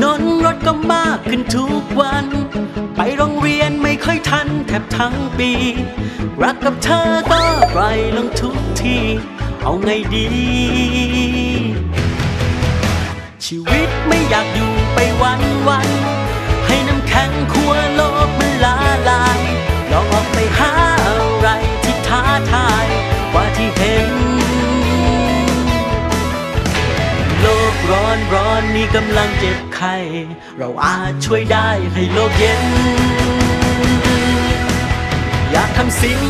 นนรถก็มากขึ้นทุกวัน ไปโรงเรียนไม่ค่อยทันแทบทั้งปี รักกับเธอก็ไกลลงทุกที เอาไงดี ชีวิตไม่อยากอยู่ไปวันวัน ให้น้ำแข็งขั้วโลก ร้อนร้อนนี่กำลังเจ็บไข้เราอาจช่วยได้ให้โลกเย็น อยากทำสิ่ง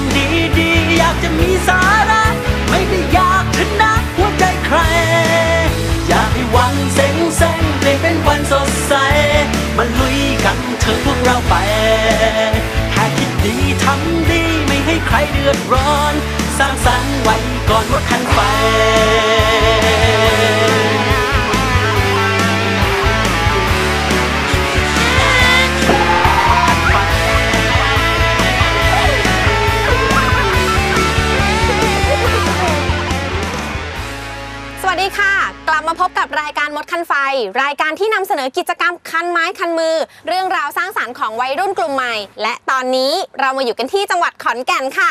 ดีๆอยากจะมีสาระ ไม่ได้อยากชนะหัวใจใคร อยากให้วันเซ็งเซ็งๆเปลี่ยนเป็นวันสดใสมาลุยกันเถอะพวกเราไปแค่คิดดีทำดีไม่ให้ใครเดือดร้อน สร้างสรรค์ไว้ก่อนว่าคันไฟ รายการที่นำเสนอกิจกรรมคันไม้คันมือ เรื่องราวสร้างสารรค์ของวัยรุ่นกลุ่มใหม่ และตอนนี้เรามาอยู่กันที่จังหวัดขอนแก่นค่ะ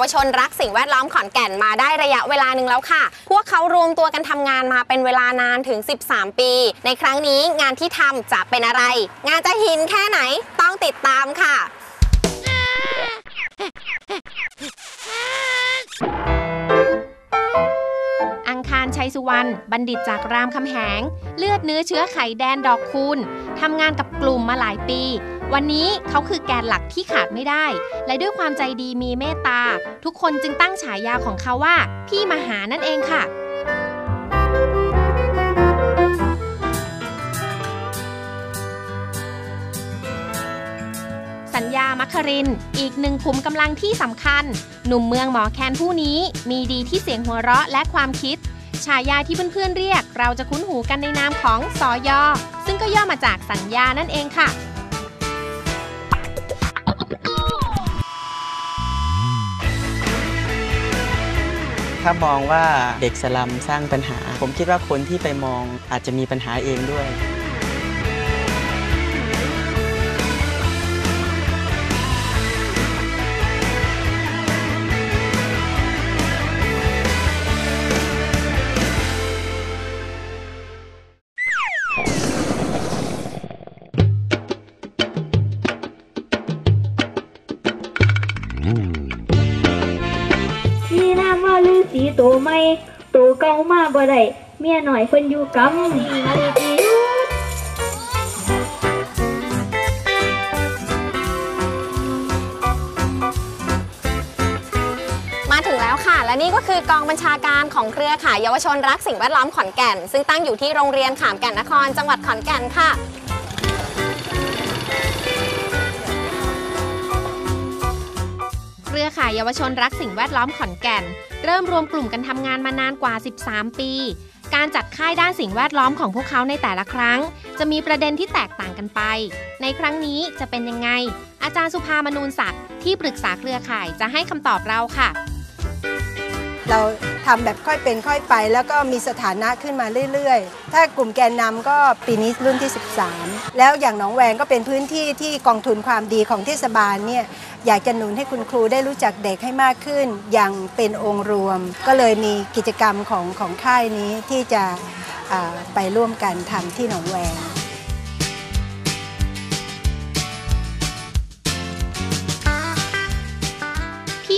วชนรักสิ่งแวดล้อมขอนแก่นมาได้ระยะเวลาหนึ่งแล้วค่ะ พวกเขารวมตัวกันทำงานมาเป็นเวลานานถึง 13 ปี ในครั้งนี้งานที่ทำจะเป็นอะไร งานจะหินแค่ไหนต้องติดตามค่ะอังคารชัยสุวรรณบัณฑิตจากรามคำแหง เลือดเนื้อเชื้อไขแดนดอกคูณทำงานกับกลุ่มมาหลายปี วันนี้เขาคือแกนหลักที่ขาดไม่ได้ และด้วยความใจดีมีเมตตา ทุกคนจึงตั้งฉายาของเขาว่า พี่มหานั่นเองค่ะสัญญามัคคริน อีกหนึ่งขุมกำลังที่สำคัญ หนุ่มเมืองหมอแคนผู้นี้ มีดีที่เสียงหัวเราะและความคิด ฉายาที่เพื่อนๆเรียก เราจะคุ้นหูกันในนามของสอยอซึ่งก็ย่อมาจากสัญญานั่นเองค่ะ ถ้ามองว่าเด็กสลัมสร้างปัญหา ผมคิดว่าคนที่ไปมองอาจจะมีปัญหาเองด้วย มาบ่ได้เมียหน่อยเพิ่นอยู่กำมาถึงแล้วค่ะ และนี่ก็คือกองบัญชาการของเครือข่ายเยาวชนรักสิ่งแวดล้อมขอนแก่น ซึ่งตั้งอยู่ที่โรงเรียนขามแก่นนคร จังหวัดขอนแก่นค่ะ เครือข่ายเยาวชนรักสิ่งแวดล้อมขอนแก่น เริ่มรวมกลุ่มกันทำงานมานานกว่า 13 ปี การจัดค่ายด้านสิ่งแวดล้อมของพวกเขาในแต่ละครั้ง จะมีประเด็นที่แตกต่างกันไป ในครั้งนี้จะเป็นยังไง อาจารย์สุภามนูนศักดิ์ที่ปรึกษาเครือข่ายจะให้คำตอบเราค่ะ เราทำแบบค่อยเป็นค่อยไป แล้วก็มีสถานะขึ้นมาเรื่อยๆ ถ้ากลุ่มแกนนำก็ปีนี้รุ่นที่ 13 แล้วอย่างหนองแวงก็เป็นพื้นที่ที่กองทุนความดีของเทศบาลเนี่ยอยากจะหนุนให้คุณครูได้รู้จักเด็กให้มากขึ้น อย่างเป็นองค์รวม ก็เลยมีกิจกรรมของของค่ายนี้ที่จะไปร่วมกันทำที่หนองแวง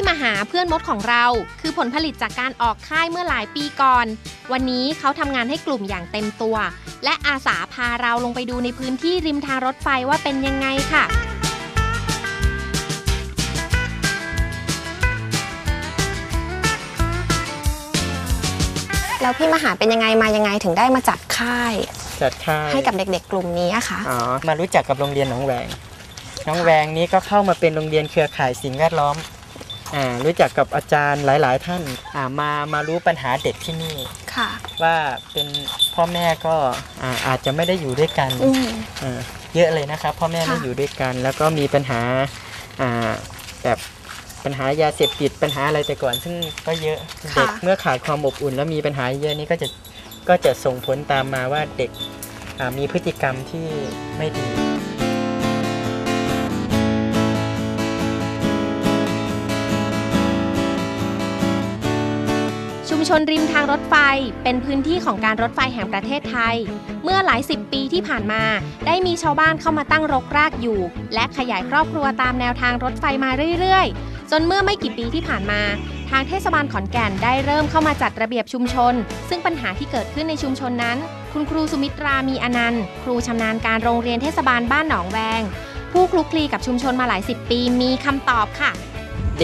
พี่มหาเพื่อนมดของเรา คือผลผลิตจากการออกค่ายเมื่อหลายปีก่อน วันนี้เขาทำงานให้กลุ่มอย่างเต็มตัว และอาสาพาเราลงไปดูในพื้นที่ริมทางรถไฟว่าเป็นยังไงค่ะแล้วพี่มหาเป็นยังไงมายังไงถึงได้มาจัดค่าย จัดค่ายให้กับเด็ก ๆ กลุ่มนี้อะคะอ๋อมารู้จักกับโรงเรียนหนองแวงหนองแวงนี้ก็เข้ามาเป็นโรงเรียนเครือข่ายสิ่งแวดล้อม อ่ารู้จักกับอาจารย์หลาย ๆ ท่านอ่ามามารู้ปัญหาเด็กที่นี่ ค่ะ ว่าเป็นพ่อแม่ก็อ่าอาจจะไม่ได้อยู่ด้วยกันอืม อ่าเยอะเลยนะครับ พ่อแม่ไม่ค่ะอยู่ด้วยกัน แล้วก็มีปัญหาอ่าแบบปัญหายาเสพติดปัญหาอะไรแต่ก่อน ซึ่งก็เยอะเด็กเมื่อขาดความอบอุ่น แล้วมีปัญหาเยอะนี่ก็จะก็จะส่งผลตามมาว่าเด็กอ่ามีพฤติกรรมที่ไม่ดี นริมทางรถไฟ เป็นพื้นที่ของการรถไฟแห่งประเทศไทย เมื่อหลายสิบปีที่ผ่านมา ได้มีชาวบ้านเข้ามาตั้งรกรากอยู่ และขยายครอบครัวตามแนวทางรถไฟมาเรื่อยๆ จนเมื่อไม่กี่ปีที่ผ่านมา ทางเทศบาลขอนแก่นได้เริ่มเข้ามาจัดระเบียบชุมชน ซึ่งปัญหาที่เกิดขึ้นในชุมชนนั้น คุณครูสุมิตรา มีอนันต์ ครูชำนาญการโรงเรียนเทศบาลบ้านหนองแวง ผู้คลุกคลีกับชุมชนมาหลายสิบปีมีคำตอบค่ะ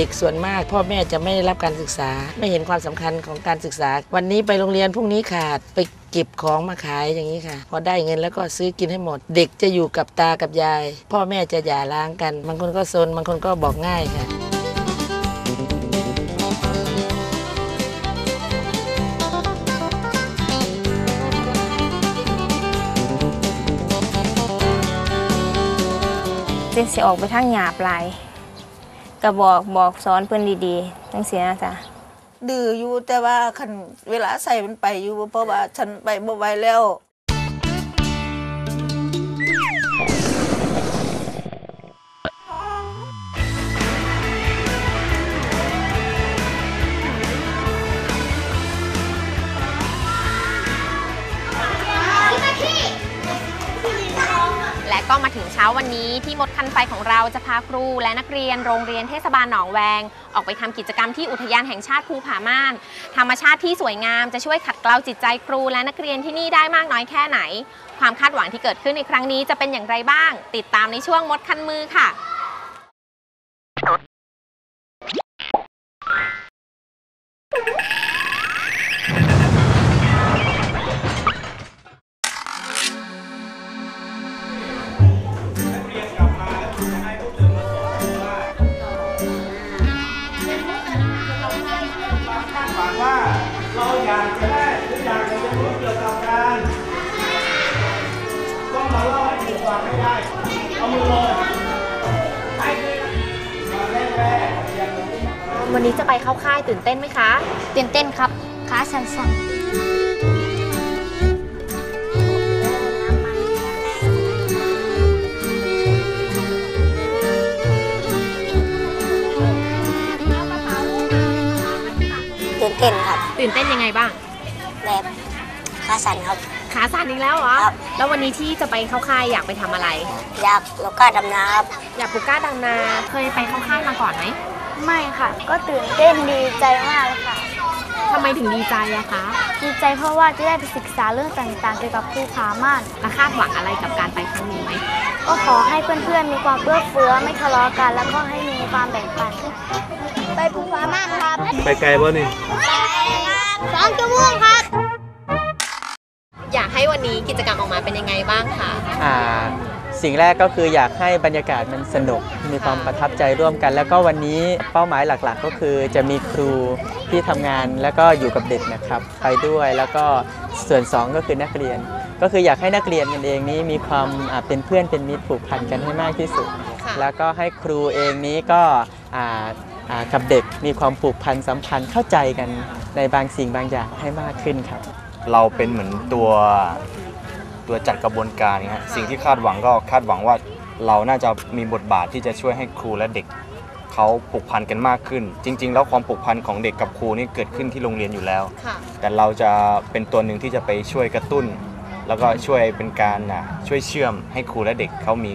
เด็กส่วนมาก พ่อแม่จะไม่ได้รับการศึกษา ไม่เห็นความสำคัญของการศึกษา วันนี้ไปโรงเรียนพรุ่งนี้ขาดไปเก็บของมาขายอย่างนี้ค่ะ พอได้เงินแล้วก็ซื้อกินให้หมด เด็กจะอยู่กับตากับยาย พ่อแม่จะหย่าร้างกัน บางคนก็ซนบางคนก็บอกง่ายค่ะเจนสิออกไปทางหยาบหลาย ก็บอกบอกสอนเพื่อนดีๆจังเสียนะจ๊ะดื้ออยู่แต่ว่าคันเวลาใส่มันไปอยู่เพราะว่าฉันไปบ่ไหวแล้ว ช้าวันนี้ที่มดคันไฟของเราจะพาครูและนักเรียนโรงเรียนเทศบาลหนองแวง ออกไปทำกิจกรรมที่อุทยานแห่งชาติภูผาม่าน ธรรมชาติที่สวยงามจะช่วยขัดเกลาจิตใจครูและนักเรียนที่นี่ได้มากน้อยแค่ไหน ความคาดหวังที่เกิดขึ้นในครั้งนี้จะเป็นอย่างไรบ้าง ติดตามในช่วงมดคันมือค่ะ วันนี้จะไปเข้าค่ายตื่นเต้นไหมคะ ตื่นเต้นครับขาสั่นตื่นเต้นครับตื่นเต้นยังไงบ้างแบบขาสั่นครับ ขาสั่นอีกแล้วเหรอครับ แล้ววันนี้ที่จะไปเข้าค่ายอยากไปทำอะไร อยากโลก้าดำน้ำครับอยากปลูกกล้าดำนาเคยไปเข้าค่ายมาก่อนไหมๆ ไม่ค่ะ ก็ตื่นเต้นดีใจมากเลยค่ะ ทำไมถึงดีใจอะคะดีใจเพราะว่าจะได้ไปศึกษาเรื่องต่างๆเกี่ยวกับภูผาม่านและคาดหวังอะไรกับการไปครั้งนี้ไหมก็ขอให้เพื่อนๆ มีความเอื้อเฟื้อไม่ทะเลาะกัน แล้วก็ให้มีความแบ่งปัน ไปภูผาม่านครับไปไกลบ่นี่สองชั่วโมงครับ อยากให้วันนี้กิจกรรมออกมาเป็นยังไงบ้างคะ อ่า สิ่งแรกก็คืออยากให้บรรยากาศมันสนุกมีความประทับใจร่วมกัน แล้วก็วันนี้เป้าหมายหลักๆ ก็คือจะมีครูที่ทำงานแล้วก็อยู่กับเด็กนะครับไปด้วยแล้วก็ส่วน 2 ก็คือนักเรียน ก็คืออยากให้นักเรียนกันเองนี้มีความอ่าเป็นเพื่อนเป็นมิตรผูกพันกันให้มากที่สุดค่ะแล้วก็ให้ครูเองนี้ก็อ่าอ่ากับเด็กมีความผูกพันสัมพันธ์เข้าใจกันในบางสิ่งบางอย่างให้มากขึ้นครับ เราเป็นเหมือนตัว ตัวจัดกระบวนการเนี่ยฮะสิ่งที่คาดหวังก็คาดหวังว่าเราน่าจะมีบทบาทที่จะช่วยให้ครูและเด็กเขาผูกพันกันมากขึ้น จริง ๆ แล้วความผูกพันของเด็กกับครูนี่เกิดขึ้นที่โรงเรียนอยู่แล้วค่ะแต่เราจะเป็นตัวหนึ่งที่จะไปช่วยกระตุ้น แล้วก็ช่วยเป็นการอะช่วยเชื่อมให้ครูและเด็กเขามี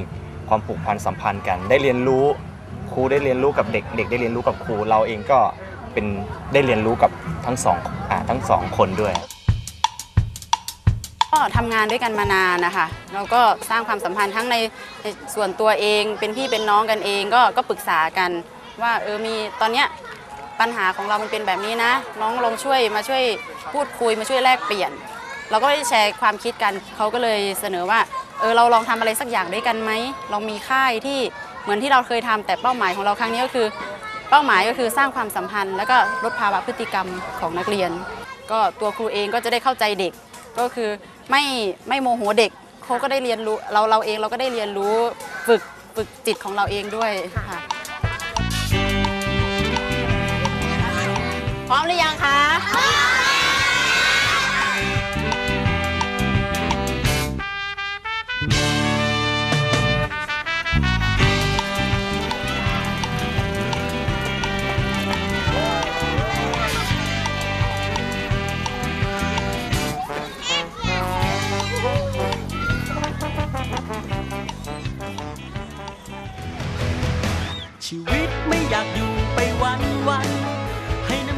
ความผูกพันสัมพันธ์กัน ได้เรียนรู้ครูได้เรียนรู้กับเด็กเด็กได้เรียนรู้กับครูเราเองก็เป็นได้เรียนรู้กับทั้งสองอ่าทั้งสองคนด้วย ก็ทำงานด้วยกันมานานนะคะเราก็สร้างความสัมพันธ์ทั้งในในส่วนตัวเองเป็นพี่เป็นน้องกันเองก็ก็ปรึกษากันว่าเออมีตอนเนี้ยปัญหาของเรามันเป็นแบบนี้นะ น้องลองช่วยมาช่วยพูดคุยมาช่วยแลกเปลี่ยน เราก็ได้แชร์ความคิดกันเขาก็เลยเสนอว่าเออเราลองทำอะไรสักอย่างด้วยกันไหมลองมีค่ายที่เหมือนที่เราเคยทำแต่เป้าหมายของเราครั้งนี้ก็คือ เป้าหมายก็คือสร้างความสัมพันธ์ แล้วก็ลดภาวะพฤติกรรมของนักเรียน ก็ตัวครูเองก็จะได้เข้าใจเด็ก ก็คือไม่ไม่โมโหเด็กเขาก็ได้เรียนรู้เราเราเองเราก็ได้เรียนรู้ฝึกฝึกจิตของเราเองด้วยค่ะพร้อมหรือยังคะ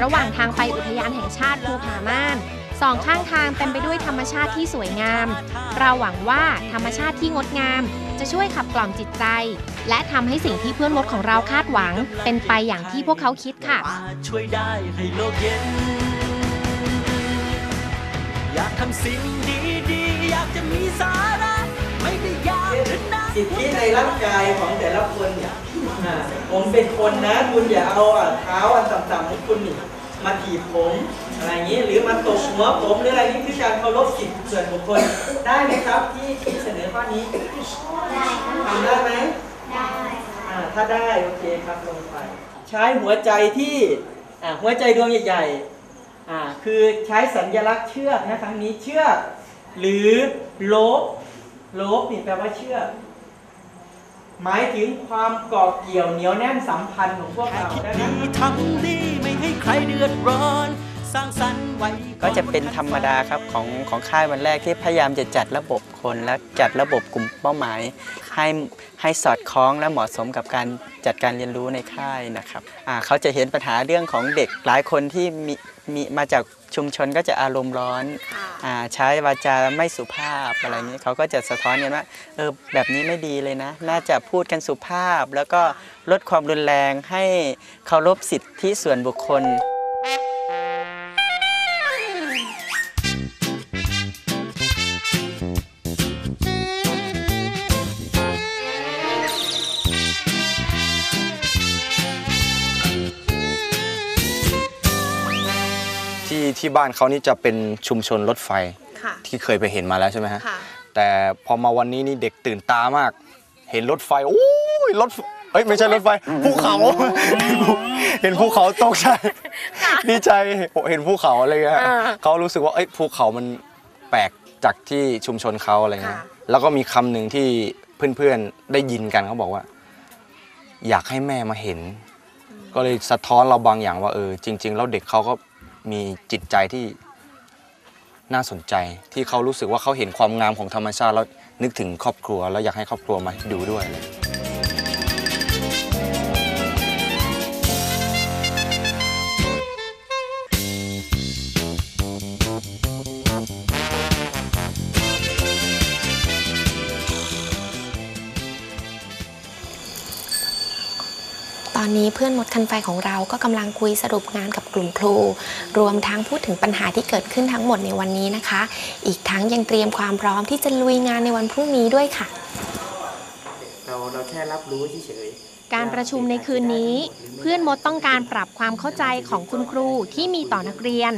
ระหว่างทางไปอุทยานแห่งชาติภูผาม่านสองข้างทางเต็มไปด้วยธรรมชาติที่สวยงาม เราหวังว่าธรรมชาติที่งดงาม จะช่วยขับกล่อมจิตใจ และทำให้สิ่งที่เพื่อนมดของเราคาดหวัง เป็นไปอย่างที่พวกเขาคิดค่ะ ช่วยได้ให้โลกเย็น อยากทำสิ่งดีๆ อยากจะมีสาระ สิทธิในร่างกายของแต่ละคนเนี่ยอ่าผมเป็นคนนะคุณอย่าเอาอะเท้าอันต่ำๆของคุณนี่มาถีบผมอะไรอย่างนี้หรือมาตบหัวผมหรืออะไรนี่คือการเคารพสิทธิส่วนบุคคลได้ไหมครับที่ที่เสนอข้อนี้ทำได้ไหมได้อ่าถ้าได้โอเคครับลงไป ใช้หัวใจที่อ่าหัวใจดวงใหญ่ๆอ่าคือใช้สัญลักษณ์เชือกนะครั้งนี้เชือก หรือโลบ โลบนี่แปลว่าเชื่อ หมายถึงความเกาะเกี่ยวเหนียวแน่นสัมพันธ์ของพวกเราดังนั้นดีทำดีไม่ให้ใครเดือดร้อน สร้างสรรค์ไว้ก็จะเป็นธรรมดาครับของของค่ายวันแรกที่พยายามจะจัดระบบคนและจัดระบบกลุ่มเป้าหมาย ให้ให้สอดคล้องและเหมาะสมกับการจัดการเรียนรู้ในค่ายนะครับอ่าเขาจะเห็นปัญหาเรื่องของเด็กหลายคนที่มีมีมาจากชุมชนก็จะอารมณ์ร้อนอ่าใช้วาจาไม่สุภาพอะไรอย่างนี้เขาก็จะสะท้อนกันว่าเออแบบนี้ไม่ดีเลยนะ น่าจะพูดกันสุภาพ แล้วก็ลดความรุนแรงให้เคารพสิทธิส่วนบุคคล ที่ที่บ้านเขานี่จะเป็นชุมชนรถไฟค่ะ ที่เคยไปเห็นมาแล้วใช่ไหมฮะค่ะ แต่พอมาวันนี้นี่เด็กตื่นตามาก เห็นรถไฟโอ้ยรถเฮ้ยไม่ใช่รถไฟภูเขา เห็นภูเขาตกใจดีใจเห็นภูเขาอะไรเงี้ยอ่าเขารู้สึกว่าเอ้ยภูเขามันแปลกจากที่ชุมชนเขาอะไรเงี้ยค่ะ แล้วก็มีคำหนึ่งที่เพื่อนๆได้ยินกันเขาบอกว่า อยากให้แม่มาเห็น ก็เลยสะท้อนเราบางอย่างว่าเออจริง ๆ แล้วเด็กเขาก็ มีจิตใจที่น่าสนใจที่เขารู้สึกว่าเขาเห็นความงามของธรรมชาติแล้วนึกถึงครอบครัว แล้วอยากให้ครอบครัวมาดูด้วย อะไรอย่างเงี้ยตอนนี้เพื่อนมดคันไฟของเราก็กำลังคุยสรุปงานกับกลุ่มครู รวมทั้งพูดถึงปัญหาที่เกิดขึ้นทั้งหมดในวันนี้นะคะ อีกทั้งยังเตรียมความพร้อมที่จะลุยงานในวันพรุ่งนี้ด้วยค่ะ เราเราแค่รับรู้เฉยการประชุมในคืนนี้ เพื่อนมดต้องการปรับความเข้าใจของคุณครูที่มีต่อนักเรียน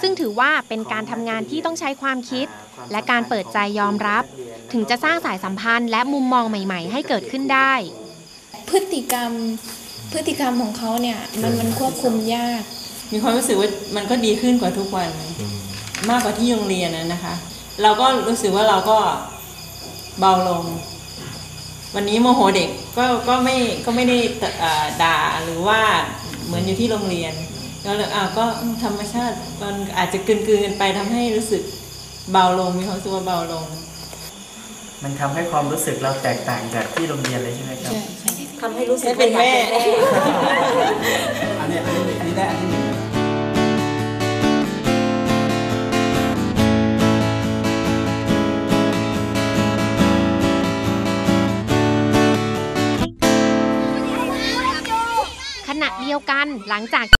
ซึ่งถือว่าเป็นการทำงานที่ต้องใช้ความคิด และการเปิดใจยอมรับ ถึงจะสร้างสายสัมพันธ์และมุมมองใหม่ ๆ ให้เกิดขึ้นได้ พฤติกรรม พฤติกรรมของเขาเนี่ยมันมันควบคุมยาก มีความรู้สึกว่ามันก็ดีขึ้นกว่าทุกวัน มากกว่าที่โรงเรียนนะนะคะ เราก็รู้สึกว่าเราก็เบาลง วันนี้โมโหเด็กก็ก็ไม่ก็ไม่ได้เอ่อด่าหรือว่าเหมือนอยู่ที่โรงเรียนก็เลยอ้าวก็ธรรมชาติมันอาจจะกลืนๆกันไปทำให้รู้สึกเบาลงมีความรู้สึกว่าเบาลงๆ มันทำให้ความรู้สึกเราแตกต่างจากที่โรงเรียนเลยใช่ไหมครับทำให้รู้สึกเป็นแม่อันนี้อันนี้อันนี้ได้อันนี้ขณะเดียวกันหลังจาก